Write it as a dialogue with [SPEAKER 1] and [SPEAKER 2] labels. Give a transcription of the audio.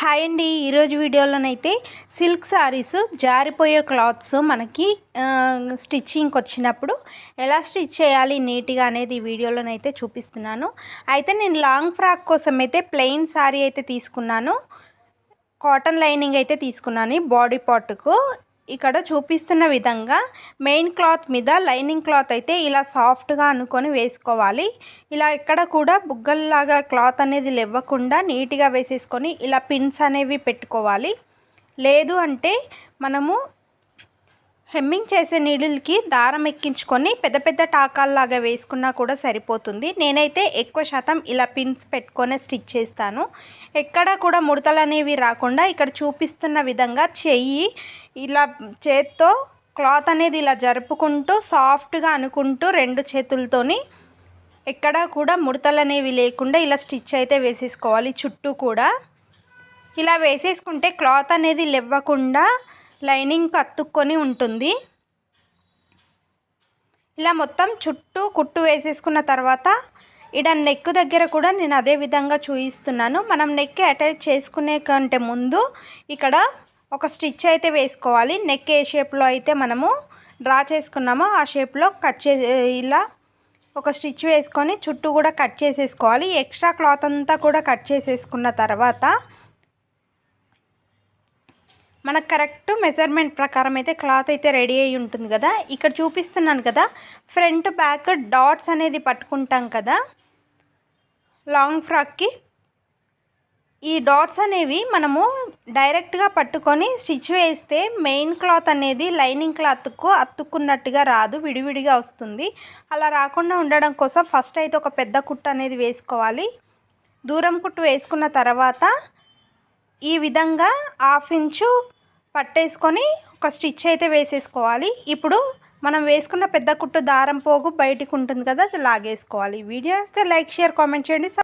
[SPEAKER 1] Hi అండి. ఈరోజు వీడియోలోనైతే సిల్క్ శారీస్ జారిపోయే క్లాత్స్ మనకి స్టిచ్చింగ్కి వచ్చినప్పుడు ఎలా స్టిచ్ చేయాలి నీట్గా అనేది ఈ వీడియోలోనైతే చూపిస్తున్నాను. అయితే నేను లాంగ్ ఫ్రాక్ కోసం అయితే ప్లెయిన్ శారీ అయితే తీసుకున్నాను. కాటన్ లైనింగ్ అయితే తీసుకున్నాను బాడీ పార్ట్కు. ఇక్కడ చూపిస్తున్న విధంగా మెయిన్ క్లాత్ మీద లైనింగ్ క్లాత్ అయితే ఇలా సాఫ్ట్గా అనుకొని వేసుకోవాలి. ఇలా ఎక్కడ కూడా బుగ్గల్లాగా క్లాత్ అనేది లేవ్వకుండా నీట్గా వేసేసుకొని ఇలా పిన్స్ అనేవి పెట్టుకోవాలి. లేదు అంటే మనము హెమ్మింగ్ చేసే నీడిల్కి దారం ఎక్కించుకొని పెద్ద పెద్ద టాకాల్లాగా వేసుకున్నా కూడా సరిపోతుంది. నేనైతే ఎక్కువ శాతం ఇలా పిన్స్ పెట్టుకొని స్టిచ్ చేస్తాను. ఎక్కడ కూడా ముడతలు అనేవి రాకుండా ఇక్కడ చూపిస్తున్న విధంగా చెయ్యి ఇలా చేత్తో క్లాత్ అనేది ఇలా జరుపుకుంటూ సాఫ్ట్గా అనుకుంటూ రెండు చేతులతోని ఎక్కడా కూడా ముడతలు అనేవి లేకుండా ఇలా స్టిచ్ అయితే వేసేసుకోవాలి. చుట్టూ కూడా. ఇలా వేసేసుకుంటే క్లాత్ అనేది లేవ్వకుండా లైనింగ్ కత్తుక్కొని ఉంటుంది. ఇలా మొత్తం చుట్టూ కుట్టు వేసేసుకున్న తర్వాత ఇక్కడ నెక్ దగ్గర కూడా నేను అదే విధంగా చూపిస్తున్నాను మనం నెక్ అటాచ్ చేసుకునే కంటే ముందు ఇక్కడ ఒక స్టిచ్ అయితే వేసుకోవాలి. నెక్ ఏ షేప్లో అయితే మనము డ్రా చేసుకున్నామో ఆ షేప్లో కట్ చే ఇలా ఒక స్టిచ్ వేసుకొని చుట్టూ కూడా కట్ చేసేసుకోవాలి. ఎక్స్ట్రా క్లాత్ అంతా కూడా కట్ చేసేసుకున్న తర్వాత మనకు కరెక్ట్ మెజర్మెంట్ ప్రకారం అయితే క్లాత్ అయితే రెడీ అయి ఉంటుంది కదా. ఇక్కడ చూపిస్తున్నాను కదా ఫ్రంట్ బ్యాక్ డాట్స్ అనేది పట్టుకుంటాం కదా. లాంగ్ ఫ్రాక్కి ఈ డాట్స్ అనేవి మనము డైరెక్ట్గా పట్టుకొని స్టిచ్ వేస్తే మెయిన్ క్లాత్ అనేది లైనింగ్ క్లాత్కు అతుక్కున్నట్టుగా రాదు విడివిడిగా వస్తుంది. అలా రాకుండా ఉండడం కోసం ఫస్ట్ అయితే ఒక పెద్ద కుట్టు అనేది వేసుకోవాలి. దూరం కుట్టు వేసుకున్న తర్వాత ఈ విధంగా హాఫ్ ఇంచు పట్టేసుకొని ఒక స్టిచ్ అయితే వేసేసుకోవాలి. ఇప్పుడు మనం వేసుకున్న పెద్ద కుట్టు దారం పోగు బయటికి ఉంటుంది కదా అది లాగేసుకోవాలి. వీడియో వస్తే లైక్ షేర్ కామెంట్ చేయండి.